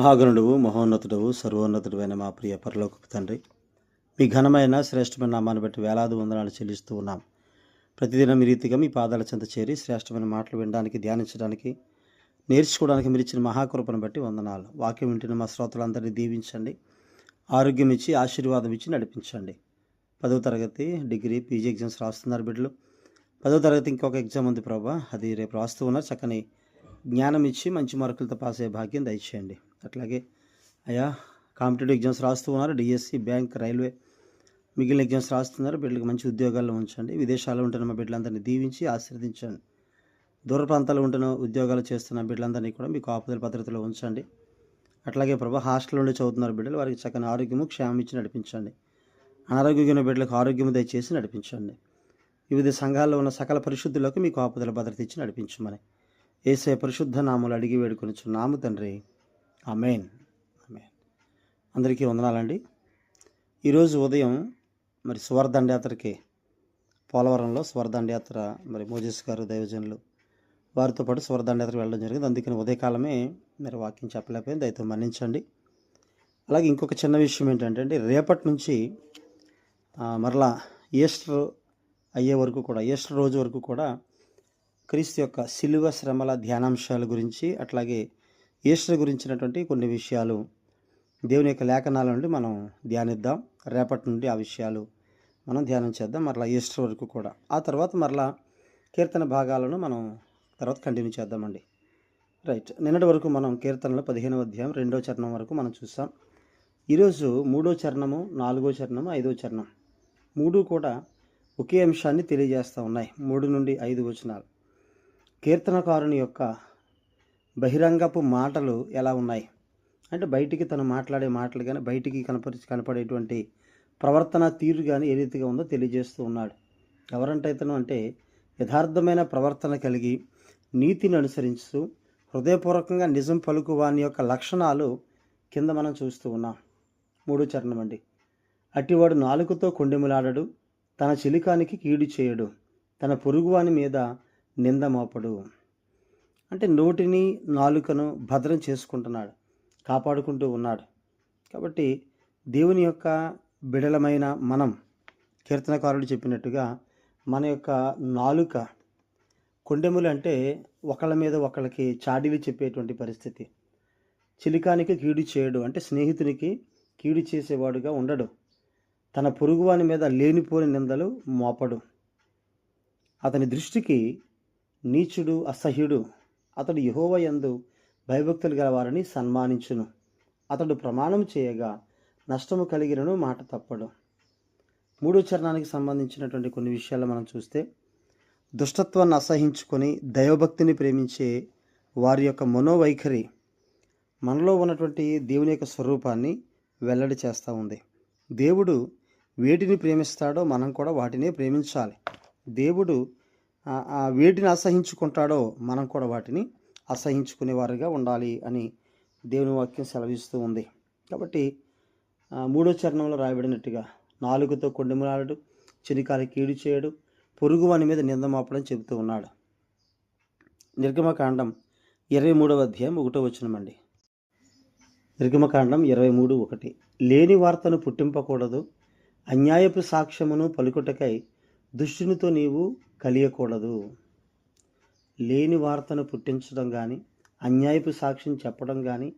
మహాగణుడువు మహోన్నతుడవు సర్వోన్నతుడువైన మా ప్రియ పరలోక తండ్రి మీ ఘనమైన శ్రేష్టమైన నామాన్ని బట్టి వేలాది వందనాలు చెల్లిస్తూ ఉన్నాం. ప్రతిదినం మీ రీతిగా మీ పాదాల చెంత చేరి శ్రేష్టమైన మాటలు వినడానికి ధ్యానించడానికి నేర్చుకోవడానికి మీరు ఇచ్చిన మహాకృపను బట్టి వందనాలు. వాక్యం వింటున్న మా శ్రోతలందరినీ దీవించండి. ఆరోగ్యం ఇచ్చి ఆశీర్వాదం ఇచ్చి నడిపించండి. పదవ తరగతి డిగ్రీ పీజీ ఎగ్జామ్స్ రాస్తున్నారు బిడ్డలు. పదవ తరగతి ఇంకొక ఎగ్జామ్ ఉంది ప్రభా. అది రేపు రాస్తూ ఉన్నారు. చక్కని జ్ఞానం ఇచ్చి మంచి మార్కులతో పాస్ అయ్యే భాగ్యం దయచేయండి. అట్లాగే అయ్యా కాంపిటేటివ్ ఎగ్జామ్స్ రాస్తూ ఉన్నారు. డిఎస్సి బ్యాంక్ రైల్వే మిగిలిన ఎగ్జామ్స్ రాస్తున్నారు. బిడ్డలకు మంచి ఉద్యోగాల్లో ఉంచండి. విదేశాల్లో ఉంటున్న మా బిడ్డలందరినీ దీవించి ఆశీర్వదించండి. దూర ప్రాంతాల్లో ఉంటున్న ఉద్యోగాలు చేస్తున్న బిడ్డలందరినీ కూడా మీకు ఆపదల భద్రతలో ఉంచండి. అట్లాగే ప్రభా హాస్టల్ నుండి చదువుతున్నారు బిడ్డలు వారికి చక్కని ఆరోగ్యము క్షేమం ఇచ్చి నడిపించండి. అనారోగ్యమైన బిడ్డలకు ఆరోగ్యము దయచేసి నడిపించండి. వివిధ సంఘాల్లో ఉన్న సకల పరిశుద్ధులకు మీకు ఆపుదల భద్రత ఇచ్చి నడిపించమని. ఏసే పరిశుద్ధ నాములు అడిగి వేడుకొని నాము తండ్రి. అమెయిన్ అమెయిన్ అందరికీ వందనాలండి. ఈరోజు ఉదయం మరి సువర్దండయాత్రకి పోలవరంలో స్వర్దండయాత్ర మరి మోజెస్ గారు దైవజనులు వారితో పాటు స్వర్దండయాత్ర వెళ్ళడం జరిగింది. అందుకని ఉదయకాలమే మరి వాక్యం చెప్పలేకపోయింది దయతో మన్నించండి. అలాగే ఇంకొక చిన్న విషయం ఏంటంటే అండి రేపటి నుంచి మరలా ఈస్టర్ అయ్యే వరకు కూడా ఈస్టర్ రోజు వరకు కూడా క్రీస్తు యొక్క శిలువ శ్రమల ధ్యానాంశాల గురించి అట్లాగే ఈస్టర్ గురించినటువంటి కొన్ని విషయాలు దేవుని యొక్క లేఖనాల నుండి మనం ధ్యానిద్దాం. రేపటి నుండి ఆ విషయాలు మనం ధ్యానం చేద్దాం. మరలా ఈస్టర్ వరకు కూడా. ఆ తర్వాత మరలా కీర్తన భాగాలను మనం తర్వాత కంటిన్యూ చేద్దామండి. రైట్. నిన్నటి వరకు మనం కీర్తనలో పదిహేనవ అధ్యాయం రెండో చరణం వరకు మనం చూసాం. ఈరోజు మూడో చరణము నాలుగో చరణము ఐదో చరణం మూడు కూడా ఒకే అంశాన్ని తెలియజేస్తూ ఉన్నాయి. మూడు నుండి ఐదు వచనాలు. కీర్తనకారుని యొక్క బహిరంగపు మాటలు ఎలా ఉన్నాయి? అంటే బయటికి తను మాట్లాడే మాటలు కానీ బయటికి కనపరి కనపడేటువంటి ప్రవర్తన తీరు కానీ ఏ రీతిగా ఉందో తెలియజేస్తూ ఉన్నాడు. ఎవరంటే ఇతను అంటే యథార్థమైన ప్రవర్తన కలిగి నీతిని అనుసరిస్తూ హృదయపూర్వకంగా నిజం పలుకు వాని యొక్క లక్షణాలు కింద మనం చూస్తూ ఉన్నాం. మూడో చరణం అండి. అట్టివాడు నాలుకతో కొండెములాడడు తన చిలికానికి కీడు చేయడు తన పొరుగువాని మీద నింద మోపడు. అంటే నోటిని నాలుకను భద్రం చేసుకుంటున్నాడు. కాపాడుకుంటూ ఉన్నాడు. కాబట్టి దేవుని యొక్క బిడలమైన మనం కీర్తనకారుడు చెప్పినట్టుగా మన యొక్క నాలుక కొండెములు అంటే ఒకళ్ళ మీద ఒకళ్ళకి చాడీలు చెప్పేటువంటి పరిస్థితి. చిలికానికి కీడు చేయడు అంటే స్నేహితునికి కీడు చేసేవాడుగా ఉండడు. తన పొరుగువాని మీద లేనిపోని నిందలు మోపడు. అతని దృష్టికి నీచుడు అసహ్యుడు అతడు యహోవయందు భయభక్తులు గలవారని సన్మానించును. అతడు ప్రమాణం చేయగా నష్టము కలిగినను మాట తప్పడు. మూడో చరణానికి సంబంధించినటువంటి కొన్ని విషయాలు మనం చూస్తే దుష్టత్వాన్ని అసహించుకొని దైవభక్తిని ప్రేమించే వారి యొక్క మనోవైఖరి మనలో ఉన్నటువంటి దేవుని యొక్క స్వరూపాన్ని వెల్లడి చేస్తూ ఉంది. దేవుడు వేటిని ప్రేమిస్తాడో మనం కూడా వాటినే ప్రేమించాలి. దేవుడు ఆ- వేడిని వేటిని అసహించుకుంటాడో మనం కూడా వాటిని అసహించుకునేవారుగా ఉండాలి అని దేవుని వాక్యం సెలవిస్తూ ఉంది. కాబట్టి మూడో చరణంలో రాయబడినట్టుగా నాలుగుతో కొండెములాడు చిరికాలి కీడు చేయడు పొరుగు వాని మీద నిందమాపడం చెబుతూ ఉన్నాడు. నిర్గమకాండం ఇరవై మూడవ అధ్యాయం ఒకటో వచనమండి నిర్గమకాండం ఇరవై మూడు ఒకటి. లేని వార్తను పుట్టింపకూడదు అన్యాయపు సాక్ష్యమును పలుకుటకై దుష్టునితో నీవు కలియకూడదు. లేని వార్తను పుట్టించడం కానీ అన్యాయపు సాక్ష్యం చెప్పడం కానీ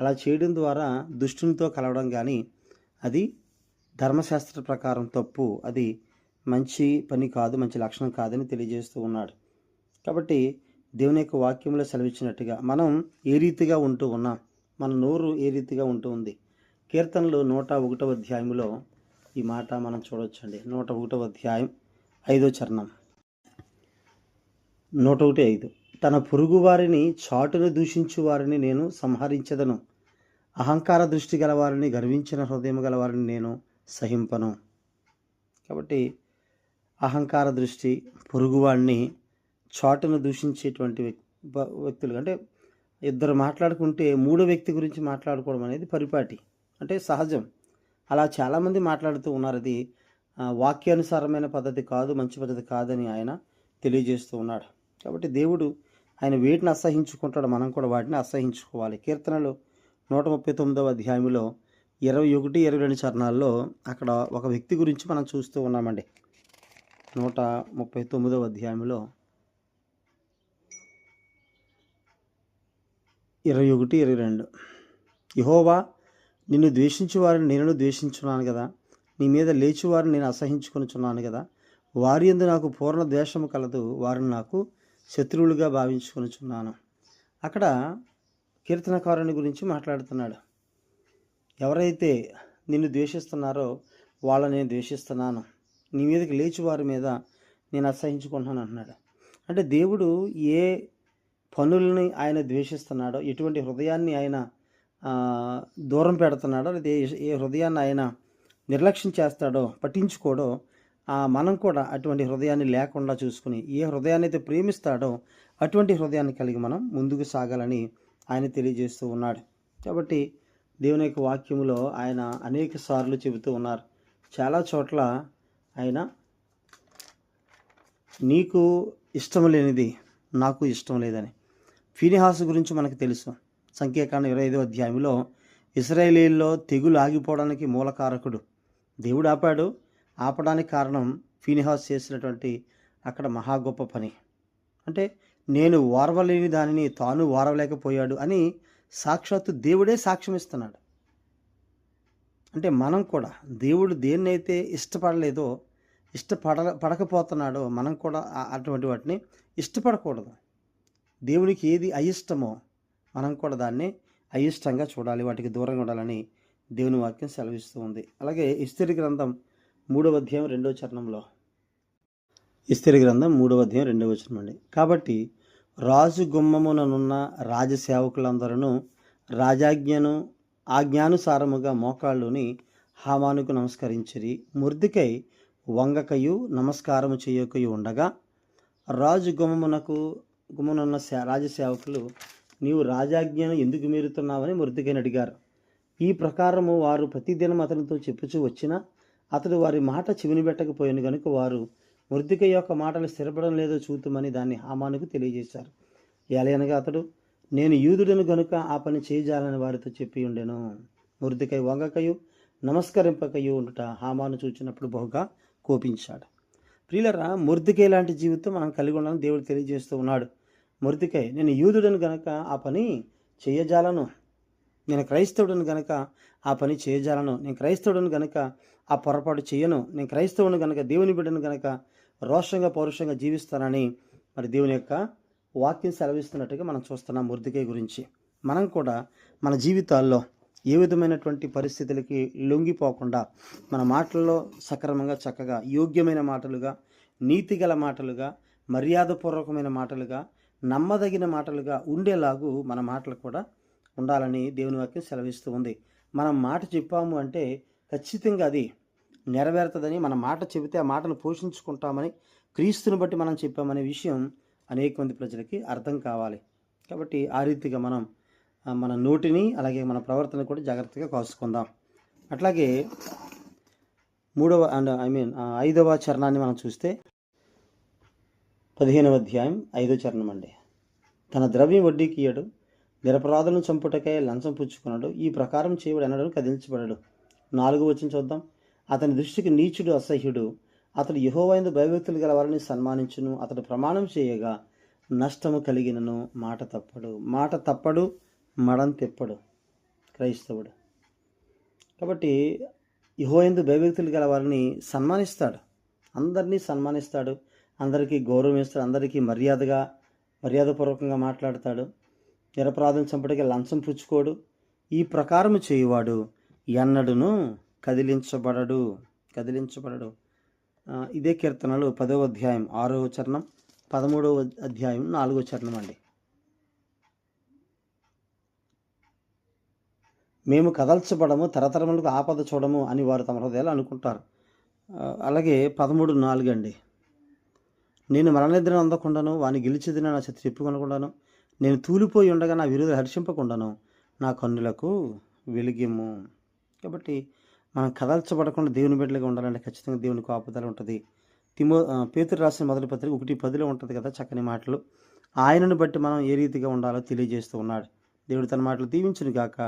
అలా చేయడం ద్వారా దుష్టునితో కలవడం కానీ అది ధర్మశాస్త్ర ప్రకారం తప్పు. అది మంచి పని కాదు మంచి లక్షణం కాదని తెలియజేస్తూ ఉన్నాడు. కాబట్టి దేవుని యొక్క వాక్యంలో సెలవిచ్చినట్టుగా మనం ఏ రీతిగా ఉంటూ ఉన్నాం? మన నోరు ఏ రీతిగా ఉంటూ ఉంది? కీర్తనలు నూట ఒకటవ అధ్యాయంలో ఈ మాట మనం చూడవచ్చండి నూట ఒకటవ అధ్యాయం ఐదో చరణం. నూట ఒకటి ఐదు. తన పొరుగు వారిని చాటును దూషించు వారిని నేను సంహరించదను. అహంకార దృష్టి గలవారిని గర్వించిన హృదయం గలవారిని నేను సహింపను. కాబట్టి అహంకార దృష్టి పొరుగువాడిని చాటును దూషించేటువంటి వ్యక్తులు. అంటే ఇద్దరు మాట్లాడుకుంటే మూడో వ్యక్తి గురించి మాట్లాడుకోవడం అనేది పరిపాటి. అంటే సహజం. అలా చాలామంది మాట్లాడుతూ ఉన్నారు. అది వాక్యానుసారమైన పద్ధతి కాదు మంచి పద్ధతి కాదని ఆయన తెలియజేస్తూ ఉన్నాడు. కాబట్టి దేవుడు ఆయన వేటిని అసహించుకుంటాడు మనం కూడా వాటిని అసహించుకోవాలి. కీర్తనలు నూట ముప్పై తొమ్మిదవ అధ్యాయంలో ఇరవై ఒకటి ఇరవై రెండు చరణాల్లో అక్కడ ఒక వ్యక్తి గురించి మనం చూస్తూ ఉన్నామండి. నూట ముప్పై తొమ్మిదవ అధ్యాయంలో ఇరవై ఒకటి ఇరవై రెండు. యహోవా నిన్ను ద్వేషించు వారిని నేను ద్వేషించున్నాను కదా. నీ మీద లేచి వారిని నేను అసహించుకొనిచున్నాను కదా. వారి ఎందు నాకు పూర్ణ ద్వేషము కలదు. వారిని నాకు శత్రువులుగా భావించుకొనుచున్నాను. అక్కడ కీర్తనకారుని గురించి మాట్లాడుతున్నాడు. ఎవరైతే నిన్ను ద్వేషిస్తున్నారో వాళ్ళని నేను ద్వేషిస్తున్నాను. నీ మీదకి లేచి వారి మీద నేను అసహించుకుంటున్నాను అంటున్నాడు. అంటే దేవుడు ఏ పనుల్ని ఆయన ద్వేషిస్తున్నాడో ఎటువంటి హృదయాన్ని ఆయన దూరం పెడుతున్నాడో లేదా ఏ- హృదయాన్ని ఆయన నిర్లక్ష్యం చేస్తాడో పట్టించుకోడో మనం కూడా అటువంటి హృదయాన్ని లేకుండా చూసుకుని ఏ హృదయాన్ని అయితే ప్రేమిస్తాడో అటువంటి హృదయాన్ని కలిగి మనం ముందుకు సాగాలని ఆయన తెలియజేస్తూ ఉన్నాడు. కాబట్టి దేవుని యొక్క వాక్యములో ఆయన అనేక సార్లు చెబుతూ ఉన్నారు. చాలా చోట్ల ఆయన నీకు ఇష్టం లేనిది నాకు ఇష్టం లేదని. ఫినిహాస్ గురించి మనకు తెలుసు. సంఖ్యాకాండ ఇరవై ఐదో అధ్యాయంలో ఇస్రాయేలీల్లో తెగులు ఆగిపోవడానికి మూలకారకుడు దేవుడు ఆపాడు ఆపడానికి కారణం ఫీనిహాస్ చేసినటువంటి అక్కడ మహా గొప్ప పని. అంటే నేను వారవలేని దానిని తాను వారవలేకపోయాడు అని సాక్షాత్తు దేవుడే సాక్ష్యం ఇస్తున్నాడు అంటే మనం కూడా దేవుడు దేన్నైతే ఇష్టపడలేదో ఇష్టపడ పడకపోతున్నాడో మనం కూడా అటువంటి వాటిని ఇష్టపడకూడదు. దేవునికి ఏది అయిష్టమో మనం కూడా దాన్ని అయిష్టంగా చూడాలి వాటికి దూరంగా ఉండాలని దేవుని వాక్యం సెలవిస్తూ ఉంది. అలాగే ఇస్తిరి గ్రంథం మూడవ అధ్యాయం రెండవ చరణంలో. ఇస్తిరి గ్రంథం మూడవ అధ్యాయం రెండవ వచనం అండి. కాబట్టి రాజు గుమ్మముననున్న రాజసేవకులందరూ రాజాజ్ఞను ఆజ్ఞానుసారముగా మోకాళ్ళుని హామానుకు నమస్కరించిరి. ముర్దికై వంగకయు నమస్కారము చేయకయు ఉండగా రాజు గుమ్మమునకు గుమ్మనున్న రాజసేవకులు నీవు రాజాజ్ఞను ఎందుకు మీరుతున్నావని ముర్దికైని అడిగారు. ఈ ప్రకారము వారు ప్రతిదినం అతనితో చెప్పుచూ వచ్చినా అతడు వారి మాట చెవిని పెట్టకపోయాను కనుక వారు మృతిక యొక్క మాటలు స్థిరపడం లేదో చూతుమని దాన్ని హామానుకు తెలియజేశారు. ఎలయనగా అతడు నేను యూదుడను గనుక ఆ పని చేయజాలని వారితో చెప్పి ఉండెను. మృతికై వంగకయు నమస్కరింపకయు ఉండుట హామాను చూచినప్పుడు బహుగా కోపించాడు. ప్రియులరా ముర్దికై లాంటి జీవితం మనం కలిగి ఉండాలని దేవుడు తెలియజేస్తూ ఉన్నాడు. మృతికై నేను యూదుడను గనక ఆ పని చేయజాలను నేను క్రైస్తవుడిని గనక ఆ పని చేయజాలను నేను క్రైస్తవుడిని గనక ఆ పొరపాటు చేయను నేను క్రైస్తవుని గనక దేవుని బిడ్డను గనక రోషంగా పౌరుషంగా జీవిస్తానని మరి దేవుని యొక్క వాక్యం సెలవిస్తున్నట్టుగా మనం చూస్తున్నాం మృతికే గురించి. మనం కూడా మన జీవితాల్లో ఏ విధమైనటువంటి పరిస్థితులకి లొంగిపోకుండా మన మాటల్లో సక్రమంగా చక్కగా యోగ్యమైన మాటలుగా నీతిగల మాటలుగా మర్యాదపూర్వకమైన మాటలుగా నమ్మదగిన మాటలుగా ఉండేలాగు మన మాటలు కూడా ఉండాలని దేవుని వాక్యం సెలవిస్తూ ఉంది. మనం మాట చెప్పాము అంటే ఖచ్చితంగా అది నెరవేరుతుందని మన మాట చెబితే ఆ మాటను పోషించుకుంటామని క్రీస్తుని బట్టి మనం చెప్పామనే విషయం అనేక మంది ప్రజలకి అర్థం కావాలి. కాబట్టి ఆ రీతిగా మనం మన నోటిని అలాగే మన ప్రవర్తన కూడా జాగ్రత్తగా కాసుకుందాం అట్లాగే మూడవ అండ్ ఐ మీన్ ఐదవ చరణాన్ని మనం చూస్తే పదిహేనవ అధ్యాయం ఐదో చరణం అండి. తన ద్రవ్యం వడ్డీకి ఇయ్యడు నిరపరాధులను చంపుటకై లంచం పుచ్చుకున్నాడు. ఈ ప్రకారం చేయబడి అనడం కదిలించబడడు. నాలుగు వచ్చిన చూద్దాం. అతని దృష్టికి నీచుడు అసహ్యుడు. అతడు యహోవైందు భయభక్తులు గల వారిని సన్మానించును. అతడు ప్రమాణం చేయగా నష్టము కలిగినను మాట తప్పడు. మాట తప్పడు మడం తెప్పడు. క్రైస్తవుడు. కాబట్టి యహోయందు భయభక్తులు గల వారిని సన్మానిస్తాడు. అందరినీ సన్మానిస్తాడు. అందరికీ గౌరవం ఇస్తాడు అందరికీ మర్యాదగా మర్యాదపూర్వకంగా మాట్లాడతాడు. నిరపరాధులు చంపడికి లంచం పుచ్చుకోడు. ఈ ప్రకారము చేయువాడు ఎన్నడును కదిలించబడడు. కదిలించబడడు. ఇదే కీర్తనలు పదవ అధ్యాయం ఆరవ చరణం పదమూడవ అధ్యాయం నాలుగో చరణం అండి. మేము కదల్చబడము తరతరములకు ఆపద చూడము అని వారు తమ హృదయాలు అనుకుంటారు. అలాగే పదమూడు నాలుగు అండి. నేను మరణనిద్ర అందకుండాను వాని గెలిచిదిన నా చెత్త చెప్పుకొనకుండాను నేను తూలిపోయి ఉండగా నా విరుద్ధ హర్షింపకుండాను నా కన్నులకు వెలిగిము కాబట్టి మనం కదల్చబడకుండా దేవుని బిడ్డలుగా ఉండాలంటే ఖచ్చితంగా దేవుని కాపుదల ఉంటుంది. తిమో పేతురు రాసిన మొదటి పత్రిక ఒకటి పదిలో ఉంటుంది కదా చక్కని మాటలు. ఆయనను బట్టి మనం ఏ రీతిగా ఉండాలో తెలియజేస్తూ ఉన్నాడు. దేవుడు తన మాటలు దీవించును గాక